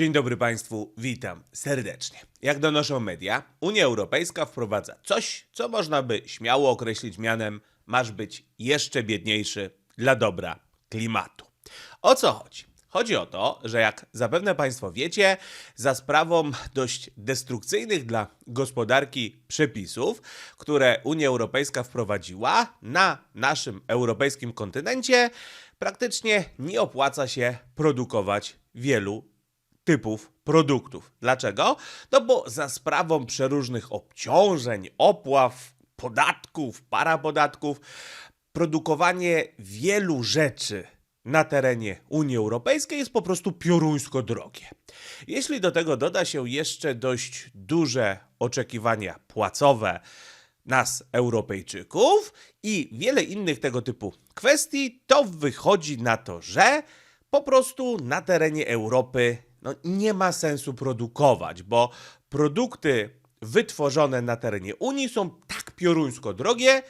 Dzień dobry Państwu, witam serdecznie. Jak donoszą media, Unia Europejska wprowadza coś, co można by śmiało określić mianem masz być jeszcze biedniejszy dla dobra klimatu. O co chodzi? Chodzi o to, że jak zapewne Państwo wiecie, za sprawą dość destrukcyjnych dla gospodarki przepisów, które Unia Europejska wprowadziła na naszym europejskim kontynencie, praktycznie nie opłaca się produkować wielu typów produktów. Dlaczego? No bo za sprawą przeróżnych obciążeń, opław, podatków, parapodatków, produkowanie wielu rzeczy na terenie Unii Europejskiej jest po prostu pioruńsko drogie. Jeśli do tego doda się jeszcze dość duże oczekiwania płacowe nas, Europejczyków, i wiele innych tego typu kwestii, to wychodzi na to, że po prostu na terenie Europy no, nie ma sensu produkować, bo produkty wytworzone na terenie Unii są tak pioruńsko drogie,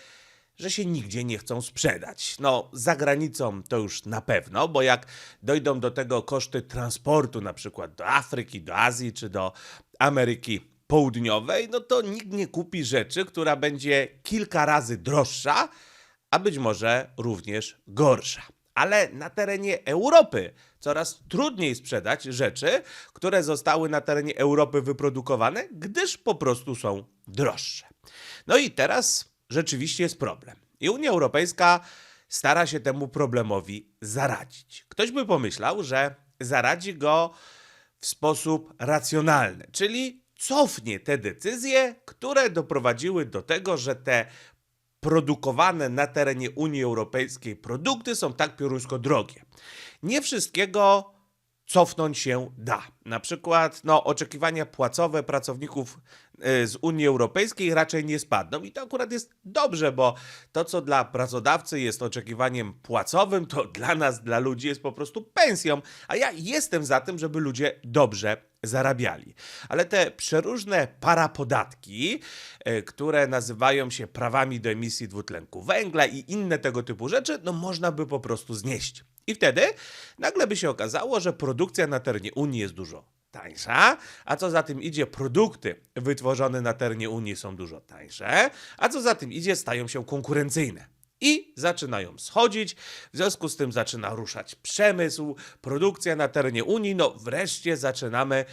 że się nigdzie nie chcą sprzedać. No, za granicą to już na pewno, bo jak dojdą do tego koszty transportu, na przykład do Afryki, do Azji czy do Ameryki Południowej, no to nikt nie kupi rzeczy, która będzie kilka razy droższa, a być może również gorsza. Ale na terenie Europy coraz trudniej sprzedać rzeczy, które zostały na terenie Europy wyprodukowane, gdyż po prostu są droższe. No i teraz rzeczywiście jest problem. I Unia Europejska stara się temu problemowi zaradzić. Ktoś by pomyślał, że zaradzi go w sposób racjonalny, czyli cofnie te decyzje, które doprowadziły do tego, że te produkowane na terenie Unii Europejskiej produkty są tak pioruńsko drogie. Nie wszystkiego cofnąć się da. Na przykład no, oczekiwania płacowe pracowników z Unii Europejskiej raczej nie spadną i to akurat jest dobrze, bo to, co dla pracodawcy jest oczekiwaniem płacowym, to dla nas, dla ludzi jest po prostu pensją, a ja jestem za tym, żeby ludzie dobrze zarabiali. Ale te przeróżne parapodatki, y, które nazywają się prawami do emisji dwutlenku węgla i inne tego typu rzeczy, no można by po prostu znieść. I wtedy nagle by się okazało, że produkcja na terenie Unii jest dużo tańsza, a co za tym idzie, produkty wytworzone na terenie Unii są dużo tańsze, a co za tym idzie, stają się konkurencyjne. I zaczynają schodzić, w związku z tym zaczyna ruszać przemysł, produkcja na terenie Unii, no wreszcie zaczynamy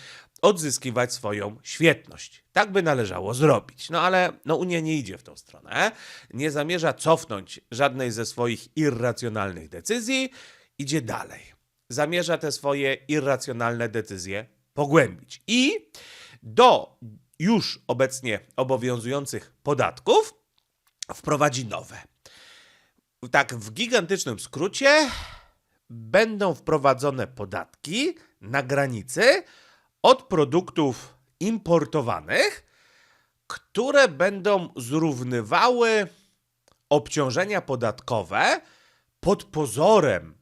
odzyskiwać swoją świetność. Tak by należało zrobić. No ale no, Unia nie idzie w tą stronę, nie zamierza cofnąć żadnej ze swoich irracjonalnych decyzji, idzie dalej. Zamierza te swoje irracjonalne decyzje pogłębić. I do już obecnie obowiązujących podatków wprowadzi nowe. Tak, w gigantycznym skrócie będą wprowadzone podatki na granicy od produktów importowanych, które będą zrównywały obciążenia podatkowe pod pozorem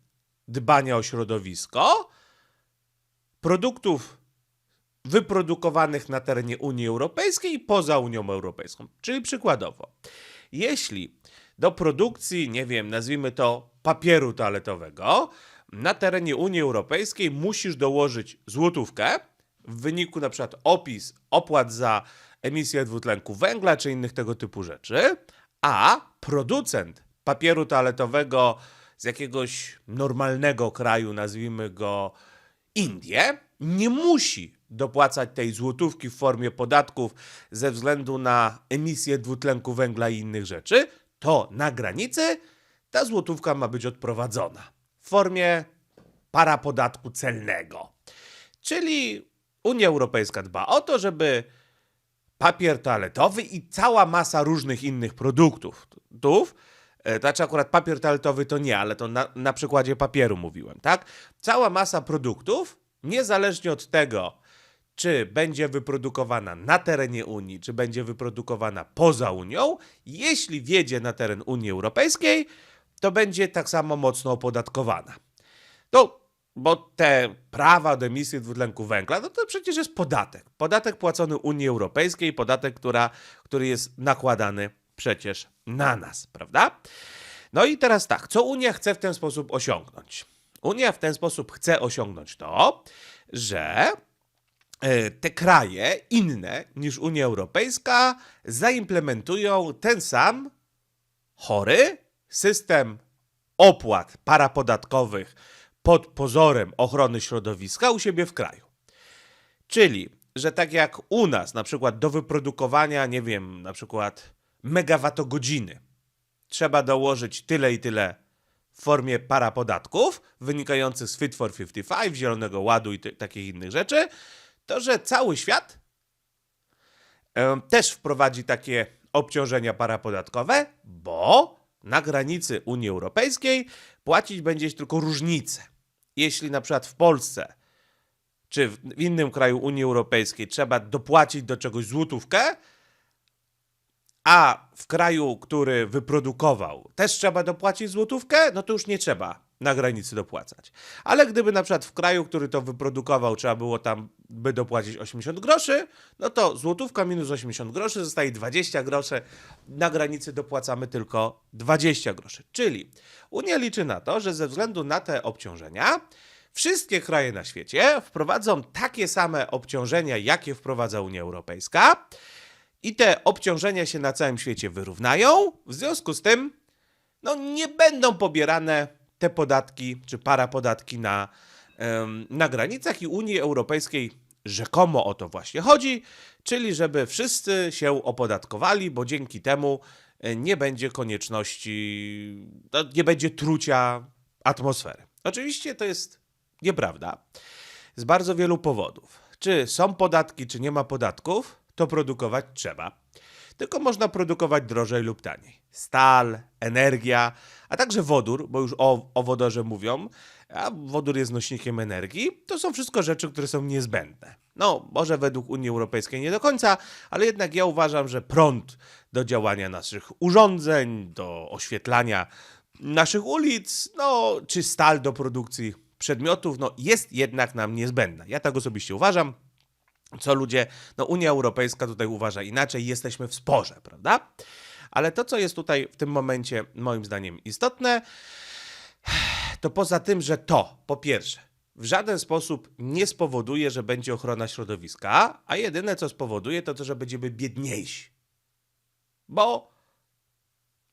dbania o środowisko produktów wyprodukowanych na terenie Unii Europejskiej i poza Unią Europejską. Czyli przykładowo, jeśli do produkcji, nie wiem, nazwijmy to papieru toaletowego, na terenie Unii Europejskiej musisz dołożyć złotówkę, w wyniku na przykład opis opłat za emisję dwutlenku węgla czy innych tego typu rzeczy, a producent papieru toaletowego z jakiegoś normalnego kraju, nazwijmy go Indie, nie musi dopłacać tej złotówki w formie podatków ze względu na emisję dwutlenku węgla i innych rzeczy, to na granicy ta złotówka ma być odprowadzona w formie parapodatku celnego. Czyli Unia Europejska dba o to, żeby papier toaletowy i cała masa różnych innych produktów, tów, e, znaczy akurat papier toaletowy to nie, ale to na, na przykładzie papieru mówiłem, tak? Cała masa produktów, niezależnie od tego, czy będzie wyprodukowana na terenie Unii, czy będzie wyprodukowana poza Unią, jeśli wjedzie na teren Unii Europejskiej, to będzie tak samo mocno opodatkowana. No, bo te prawa do emisji dwutlenku węgla, no to przecież jest podatek. Podatek płacony Unii Europejskiej, podatek, która, który jest nakładany przecież na nas, prawda? No i teraz tak, co Unia chce w ten sposób osiągnąć? Unia w ten sposób chce osiągnąć to, że te kraje inne niż Unia Europejska zaimplementują ten sam chory system opłat parapodatkowych pod pozorem ochrony środowiska u siebie w kraju. Czyli, że tak jak u nas, na przykład do wyprodukowania, nie wiem, na przykład megawattogodziny, trzeba dołożyć tyle i tyle w formie parapodatków wynikających z Fit for 55, Zielonego Ładu i takich innych rzeczy, to że cały świat też wprowadzi takie obciążenia parapodatkowe, bo na granicy Unii Europejskiej płacić będzie się tylko różnicę. Jeśli na przykład w Polsce czy w innym kraju Unii Europejskiej trzeba dopłacić do czegoś złotówkę, a w kraju, który wyprodukował, też trzeba dopłacić złotówkę, no to już nie trzeba na granicy dopłacać. Ale gdyby na przykład w kraju, który to wyprodukował, trzeba było tam by dopłacić 80 groszy, no to złotówka minus 80 groszy zostaje 20 groszy. Na granicy dopłacamy tylko 20 groszy. Czyli Unia liczy na to, że ze względu na te obciążenia wszystkie kraje na świecie wprowadzą takie same obciążenia, jakie wprowadza Unia Europejska i te obciążenia się na całym świecie wyrównają. W związku z tym, no nie będą pobierane te podatki czy parapodatki na, na granicach i Unii Europejskiej rzekomo o to właśnie chodzi, czyli żeby wszyscy się opodatkowali, bo dzięki temu e, nie będzie konieczności, no, nie będzie trucia atmosfery. Oczywiście to jest nieprawda z bardzo wielu powodów. Czy są podatki, czy nie ma podatków, to produkować trzeba. Tylko można produkować drożej lub taniej. Stal, energia, a także wodór, bo już o, o wodorze mówią, a wodór jest nośnikiem energii. To są wszystko rzeczy, które są niezbędne. No, może według Unii Europejskiej nie do końca, ale jednak ja uważam, że prąd do działania naszych urządzeń, do oświetlania naszych ulic, no, czy stal do produkcji przedmiotów, no, jest jednak nam niezbędna. Ja tak osobiście uważam co ludzie, no Unia Europejska tutaj uważa inaczej, jesteśmy w sporze, prawda? Ale to, co jest tutaj w tym momencie moim zdaniem istotne, to poza tym, że to, po pierwsze, w żaden sposób nie spowoduje, że będzie ochrona środowiska, a jedyne, co spowoduje, to to, że będziemy biedniejsi. Bo,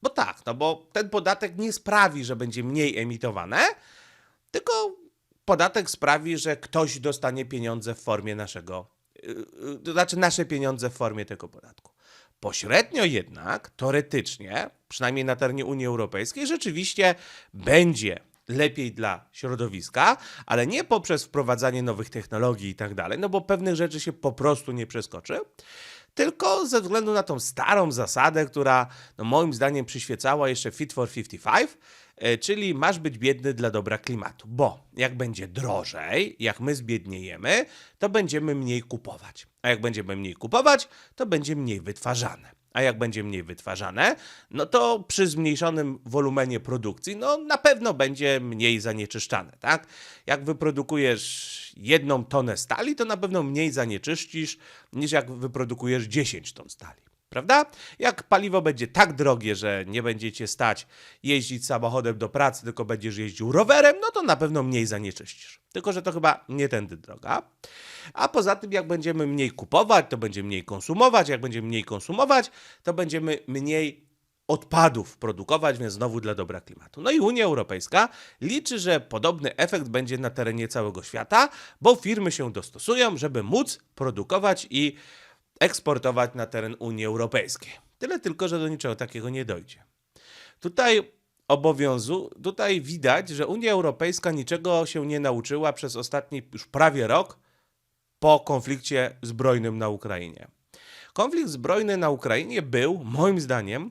bo tak, no bo ten podatek nie sprawi, że będzie mniej emitowane, tylko podatek sprawi, że ktoś dostanie pieniądze w formie naszego, to znaczy nasze pieniądze w formie tego podatku. Pośrednio jednak, teoretycznie, przynajmniej na terenie Unii Europejskiej, rzeczywiście będzie lepiej dla środowiska, ale nie poprzez wprowadzanie nowych technologii i tak dalej, no bo pewnych rzeczy się po prostu nie przeskoczy, tylko ze względu na tą starą zasadę, która no moim zdaniem przyświecała jeszcze Fit for 55, e, czyli masz być biedny dla dobra klimatu, bo jak będzie drożej, jak my zbiedniejemy, to będziemy mniej kupować, a jak będziemy mniej kupować, to będzie mniej wytwarzane. A jak będzie mniej wytwarzane, no to przy zmniejszonym wolumenie produkcji, no na pewno będzie mniej zanieczyszczane, tak? Jak wyprodukujesz jedną tonę stali, to na pewno mniej zanieczyścisz niż jak wyprodukujesz 10 ton stali. Prawda? Jak paliwo będzie tak drogie, że nie będziecie stać jeździć samochodem do pracy, tylko będziesz jeździł rowerem, no to na pewno mniej zanieczyścisz. Tylko, że to chyba nie tędy droga. A poza tym, jak będziemy mniej kupować, to będziemy mniej konsumować. Jak będziemy mniej konsumować, to będziemy mniej odpadów produkować, więc znowu dla dobra klimatu. No i Unia Europejska liczy, że podobny efekt będzie na terenie całego świata, bo firmy się dostosują, żeby móc produkować i eksportować na teren Unii Europejskiej. Tyle tylko, że do niczego takiego nie dojdzie. Tutaj obowiązu, tutaj widać, że Unia Europejska niczego się nie nauczyła przez ostatni już prawie rok po konflikcie zbrojnym na Ukrainie. Konflikt zbrojny na Ukrainie był, moim zdaniem,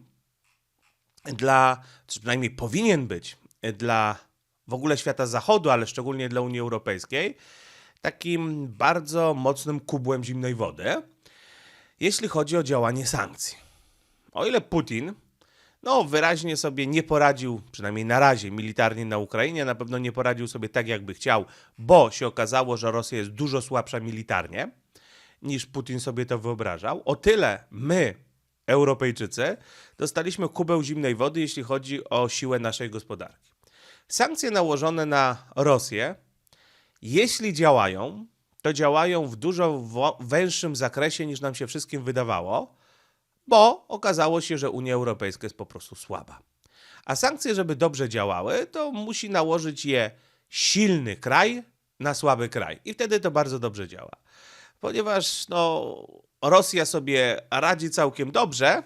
dla, czy przynajmniej powinien być, dla w ogóle świata zachodu, ale szczególnie dla Unii Europejskiej, takim bardzo mocnym kubłem zimnej wody, jeśli chodzi o działanie sankcji. O ile Putin no, wyraźnie sobie nie poradził, przynajmniej na razie, militarnie na Ukrainie, na pewno nie poradził sobie tak, jakby chciał, bo się okazało, że Rosja jest dużo słabsza militarnie niż Putin sobie to wyobrażał. O tyle my, Europejczycy, dostaliśmy kubeł zimnej wody, jeśli chodzi o siłę naszej gospodarki. Sankcje nałożone na Rosję, jeśli działają, to działają w dużo węższym zakresie niż nam się wszystkim wydawało, bo okazało się, że Unia Europejska jest po prostu słaba. A sankcje, żeby dobrze działały, to musi nałożyć je silny kraj na słaby kraj. I wtedy to bardzo dobrze działa. Ponieważ no, Rosja sobie radzi całkiem dobrze,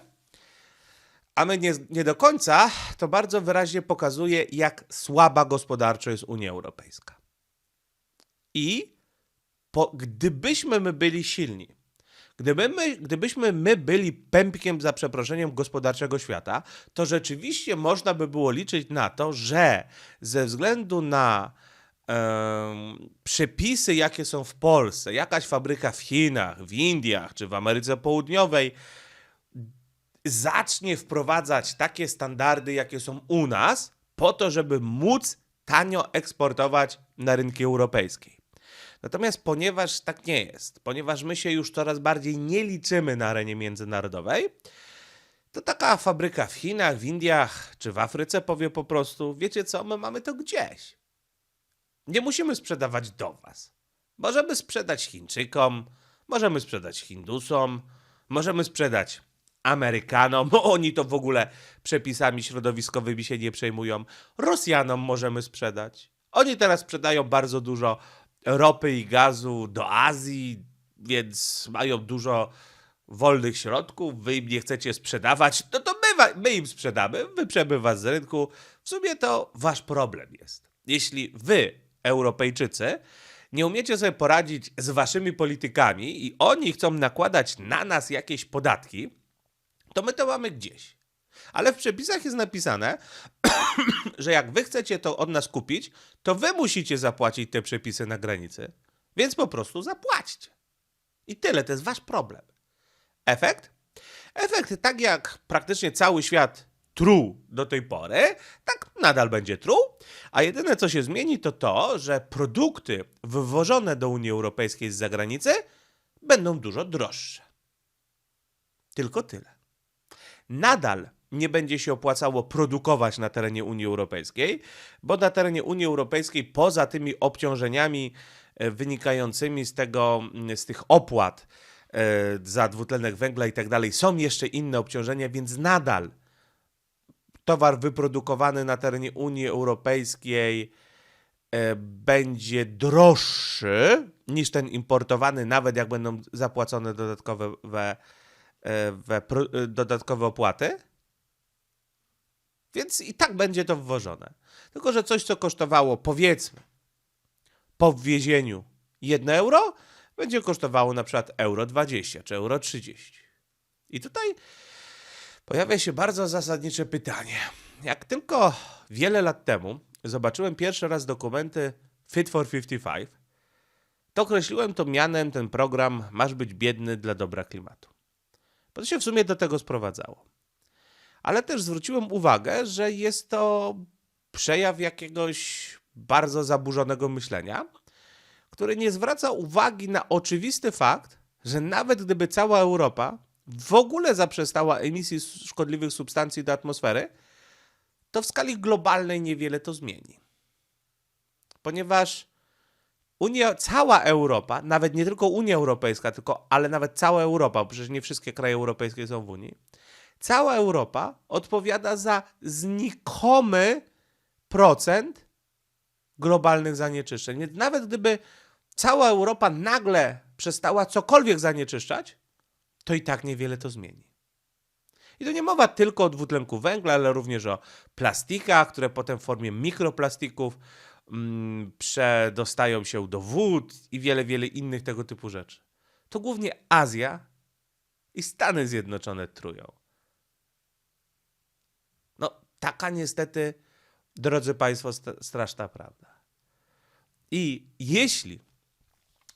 a my nie, nie do końca, to bardzo wyraźnie pokazuje, jak słaba gospodarczo jest Unia Europejska. I po, gdybyśmy my byli silni, gdyby my, gdybyśmy my byli pępkiem za przeproszeniem gospodarczego świata, to rzeczywiście można by było liczyć na to, że ze względu na em, przepisy, jakie są w Polsce, jakaś fabryka w Chinach, w Indiach czy w Ameryce Południowej zacznie wprowadzać takie standardy, jakie są u nas, po to, żeby móc tanio eksportować na rynki europejskie. Natomiast ponieważ tak nie jest, ponieważ my się już coraz bardziej nie liczymy na arenie międzynarodowej, to taka fabryka w Chinach, w Indiach czy w Afryce powie po prostu: Wiecie co, my mamy to gdzieś. Nie musimy sprzedawać do Was. Możemy sprzedać Chińczykom, możemy sprzedać Hindusom, możemy sprzedać Amerykanom, bo oni to w ogóle przepisami środowiskowymi się nie przejmują. Rosjanom możemy sprzedać. Oni teraz sprzedają bardzo dużo ropy i gazu do Azji, więc mają dużo wolnych środków. Wy im nie chcecie sprzedawać, no to my, my im sprzedamy, wyprzemy was z rynku. W sumie to wasz problem jest. Jeśli wy, Europejczycy, nie umiecie sobie poradzić z waszymi politykami i oni chcą nakładać na nas jakieś podatki, to my to mamy gdzieś. Ale w przepisach jest napisane, że jak wy chcecie to od nas kupić, to wy musicie zapłacić te przepisy na granicy. Więc po prostu zapłaćcie. I tyle, to jest wasz problem. Efekt? Efekt, tak jak praktycznie cały świat truł do tej pory, tak nadal będzie truł, a jedyne co się zmieni to to, że produkty wywożone do Unii Europejskiej z zagranicy będą dużo droższe. Tylko tyle nadal nie będzie się opłacało produkować na terenie Unii Europejskiej, bo na terenie Unii Europejskiej poza tymi obciążeniami e, wynikającymi z tego, mm, z tych opłat e, za dwutlenek węgla i tak dalej, są jeszcze inne obciążenia, więc nadal towar wyprodukowany na terenie Unii Europejskiej e, będzie droższy niż ten importowany, nawet jak będą zapłacone dodatkowe we, we, dodatkowe opłaty. Więc i tak będzie to wwożone. Tylko, że coś, co kosztowało, powiedzmy, po wwiezieniu 1 euro, będzie kosztowało na przykład euro 20 czy euro 30. I tutaj pojawia się bardzo zasadnicze pytanie. Jak tylko wiele lat temu zobaczyłem pierwszy raz dokumenty Fit for 55, to określiłem to mianem ten program Masz być biedny dla dobra klimatu. Bo to się w sumie do tego sprowadzało. Ale też zwróciłem uwagę, że jest to przejaw jakiegoś bardzo zaburzonego myślenia, który nie zwraca uwagi na oczywisty fakt, że nawet gdyby cała Europa w ogóle zaprzestała emisji szkodliwych substancji do atmosfery, to w skali globalnej niewiele to zmieni. Ponieważ Unia, cała Europa, nawet nie tylko Unia Europejska, tylko, ale nawet cała Europa, bo przecież nie wszystkie kraje europejskie są w Unii, cała Europa odpowiada za znikomy procent globalnych zanieczyszczeń. Nawet gdyby cała Europa nagle przestała cokolwiek zanieczyszczać, to i tak niewiele to zmieni. I to nie mowa tylko o dwutlenku węgla, ale również o plastikach, które potem w formie mikroplastików mm, przedostają się do wód i wiele, wiele innych tego typu rzeczy. To głównie Azja i Stany Zjednoczone trują. Taka niestety, drodzy Państwo, st- straszna prawda. I jeśli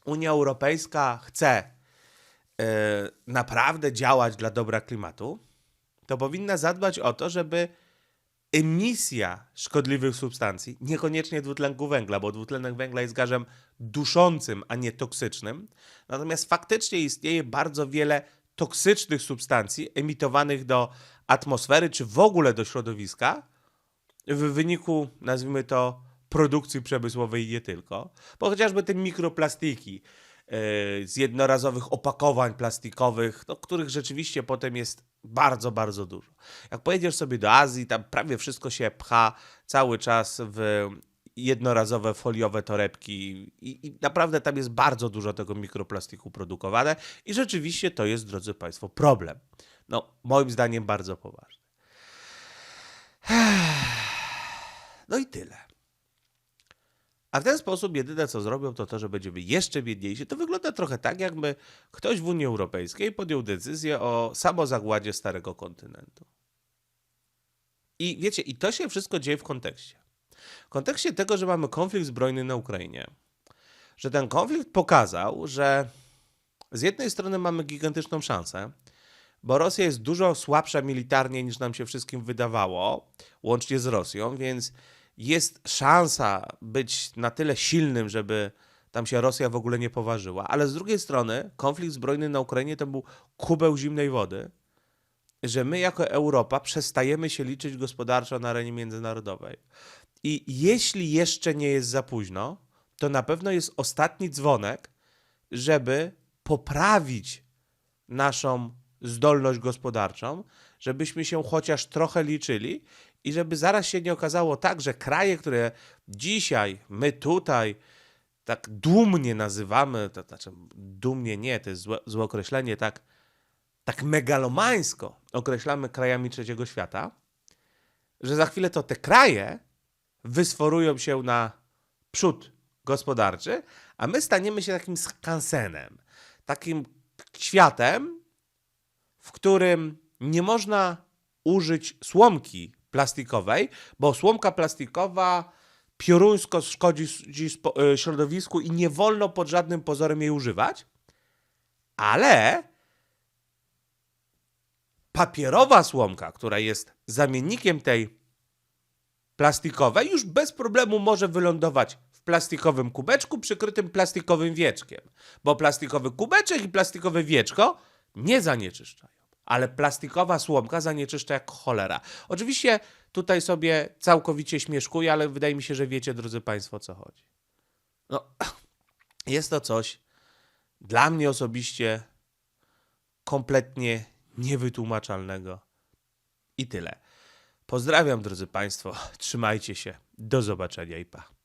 Unia Europejska chce e, naprawdę działać dla dobra klimatu, to powinna zadbać o to, żeby emisja szkodliwych substancji, niekoniecznie dwutlenku węgla, bo dwutlenek węgla jest gazem duszącym, a nie toksycznym. Natomiast faktycznie istnieje bardzo wiele toksycznych substancji emitowanych do atmosfery czy w ogóle do środowiska w wyniku, nazwijmy to, produkcji przemysłowej nie tylko. Bo chociażby te mikroplastiki, z jednorazowych opakowań plastikowych, no, których rzeczywiście potem jest bardzo, bardzo dużo. Jak pojedziesz sobie do Azji, tam prawie wszystko się pcha cały czas w jednorazowe foliowe torebki i, i naprawdę tam jest bardzo dużo tego mikroplastiku produkowane i rzeczywiście to jest, drodzy Państwo, problem. No, moim zdaniem bardzo poważny. No i tyle. A w ten sposób jedyne co zrobią to to, że będziemy jeszcze biedniejsi. To wygląda trochę tak, jakby ktoś w Unii Europejskiej podjął decyzję o samozagładzie starego kontynentu. I wiecie, i to się wszystko dzieje w kontekście. W kontekście tego, że mamy konflikt zbrojny na Ukrainie. Że ten konflikt pokazał, że z jednej strony mamy gigantyczną szansę, bo Rosja jest dużo słabsza militarnie niż nam się wszystkim wydawało, łącznie z Rosją, więc jest szansa być na tyle silnym, żeby tam się Rosja w ogóle nie poważyła. Ale z drugiej strony konflikt zbrojny na Ukrainie to był kubeł zimnej wody, że my jako Europa przestajemy się liczyć gospodarczo na arenie międzynarodowej. I jeśli jeszcze nie jest za późno, to na pewno jest ostatni dzwonek, żeby poprawić naszą zdolność gospodarczą, żebyśmy się chociaż trochę liczyli i żeby zaraz się nie okazało tak, że kraje, które dzisiaj my tutaj tak dumnie nazywamy, to znaczy dumnie nie, to jest złe, złe określenie, tak, tak megalomańsko określamy krajami trzeciego świata, że za chwilę to te kraje wysforują się na przód gospodarczy, a my staniemy się takim skansenem, takim światem, w którym nie można użyć słomki plastikowej, bo słomka plastikowa pioruńsko szkodzi e, środowisku i nie wolno pod żadnym pozorem jej używać, ale papierowa słomka, która jest zamiennikiem tej plastikowej, już bez problemu może wylądować w plastikowym kubeczku przykrytym plastikowym wieczkiem, bo plastikowy kubeczek i plastikowe wieczko nie zanieczyszczają, ale plastikowa słomka zanieczyszcza jak cholera. Oczywiście tutaj sobie całkowicie śmieszkuję, ale wydaje mi się, że wiecie, drodzy Państwo, o co chodzi. No, jest to coś dla mnie osobiście kompletnie niewytłumaczalnego. I tyle. Pozdrawiam, drodzy Państwo. Trzymajcie się. Do zobaczenia i pa.